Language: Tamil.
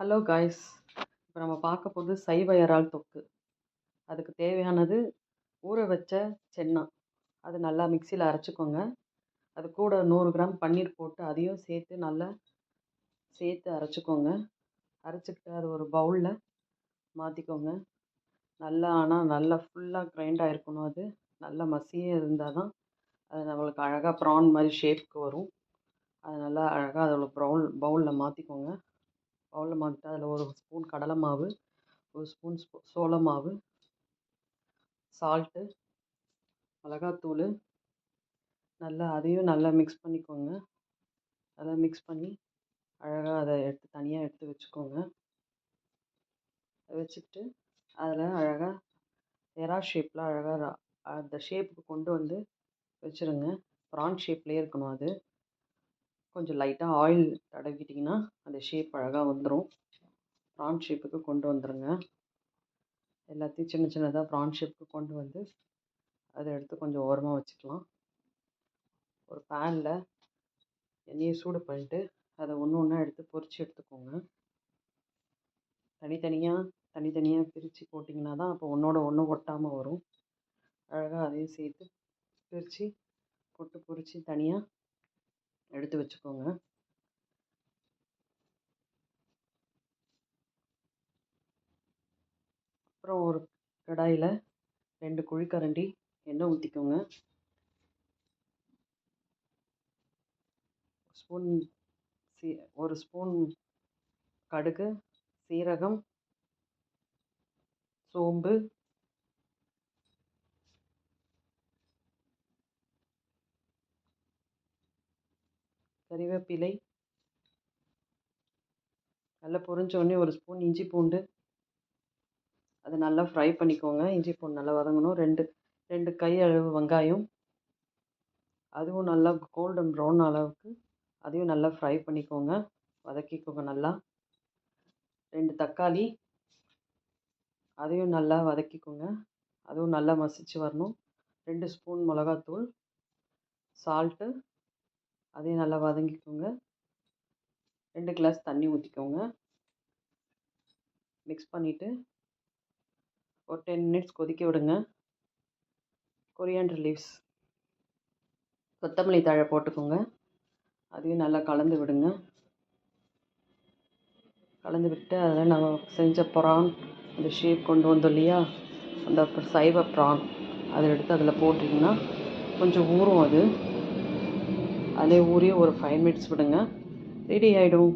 ஹலோ காய்ஸ் இப்போ நம்ம பார்க்க போகிறது சைவ இறால் தொக்கு. அதுக்கு தேவையானது ஊற வச்ச சென்னா. அது நல்லா மிக்சியில் அரைச்சிக்கோங்க. அது கூட நூறு கிராம் பன்னீர் போட்டு அதையும் சேர்த்து நல்லா சேர்த்து அரைச்சிக்கோங்க. அரைச்சிக்கிட்டு அது ஒரு பவுலில் மாற்றிக்கோங்க நல்லா ஆனால் நல்லா ஃபுல்லாக கிரைண்ட் ஆகிருக்கணும் அது. நல்லா மசியே இருந்தால் தான் அது நம்மளுக்கு அழகாக ப்ரான் மாதிரி ஷேப்புக்கு வரும். அது நல்லா அழகாக அதோடய ப்ரௌன் பவுலில் மாற்றிக்கோங்க பவுலில் மாற்றிட்டு அதில் ஒரு ஸ்பூன் கடலை மாவு ஒரு ஸ்பூன் ஸ்பூ சோள மாவு சால்ட்டு மிளகாத்தூள் நல்லா அதையும் நல்லா மிக்ஸ் பண்ணிக்கோங்க. நல்லா மிக்ஸ் பண்ணி அழகாக அதை எடுத்து தனியாக எடுத்து வச்சுக்கோங்க. வச்சுக்கிட்டு அதில் அழகாக எறா ஷேப்பில் அழகாக அந்த ஷேப்புக்கு கொண்டு வந்து வச்சுருங்க. ப்ரான் ஷேப்லேயே இருக்கணும் அது. கொஞ்சம் லைட்டாக ஆயில் தடவிட்டிங்கன்னா அந்த ஷேப் அழகாக வந்துடும் ப்ரான் ஷேப்புக்கு கொண்டு வந்துடுங்க எல்லாத்தையும் சின்ன சின்னதாக ப்ரான் ஷேப்புக்கு கொண்டு வந்து அதை எடுத்து கொஞ்சம் ஓரமாக வச்சுக்கலாம். ஒரு பேனில் எண்ணெயை சூடு பண்ணிட்டு அதை ஒன்று ஒன்றா எடுத்து பொறிச்சு எடுத்துக்கோங்க. தனித்தனியாக தனித்தனியாக பிரித்து போட்டிங்கன்னா தான் அப்போ ஒன்றோட ஒன்று ஒட்டாமல் வரும். அழகாக அதையும் சேர்த்து பிரித்து போட்டு பொரித்து தனியாக எடுத்து வச்சுக்கோங்க. அப்புறம் ஒரு கடாயில் ரெண்டு குழிக்கரண்டி எண்ணெய் ஊற்றிக்கோங்க ஸ்பூன் சீ ஒரு ஸ்பூன் கடுகு சீரகம் சோம்பு கறிவேப்பிலை. நல்லா பொரிஞ்சோடனே ஒரு ஸ்பூன் இஞ்சி பூண்டு. அதை நல்லா ஃப்ரை பண்ணிக்கோங்க. இஞ்சி பூண்டு நல்லா வதங்கணும். ரெண்டு ரெண்டு கை அளவு வெங்காயம். அதுவும் நல்லா கோல்டன் ப்ரௌன் அளவுக்கு. அதையும் நல்லா ஃப்ரை பண்ணிக்கோங்க. வதக்கிக்கோங்க நல்லா. ரெண்டு தக்காளி. அதையும் நல்லா வதக்கிக்கோங்க. அதுவும் நல்லா மசிச்சு வரணும். ரெண்டு ஸ்பூன் மிளகாத்தூள். சால்ட்டு அதையும் நல்லா வதங்கிக்கோங்க. ரெண்டு கிளாஸ் தண்ணி ஊற்றிக்கோங்க மிக்ஸ் பண்ணிவிட்டு ஒரு டென் மினிட்ஸ் கொதிக்க விடுங்க. கொரியாண்டர் லீவ்ஸ் கொத்தமல்லி தழை போட்டுக்கோங்க. அதையும் நல்லா கலந்து விடுங்க. கலந்து விட்டு அதில் நம்ம செஞ்ச ப்ரான் அந்த ஷேப் கொண்டு வந்தோம் இல்லையா? அந்த சைவ ப்ரான் அதை எடுத்து அதில் போட்டிங்கன்னா கொஞ்சம் ஊறும் அது. அதே ஊறி ஒரு ஃபைவ் மினிட்ஸ் விடுங்க. ரெடி ஆகிடும்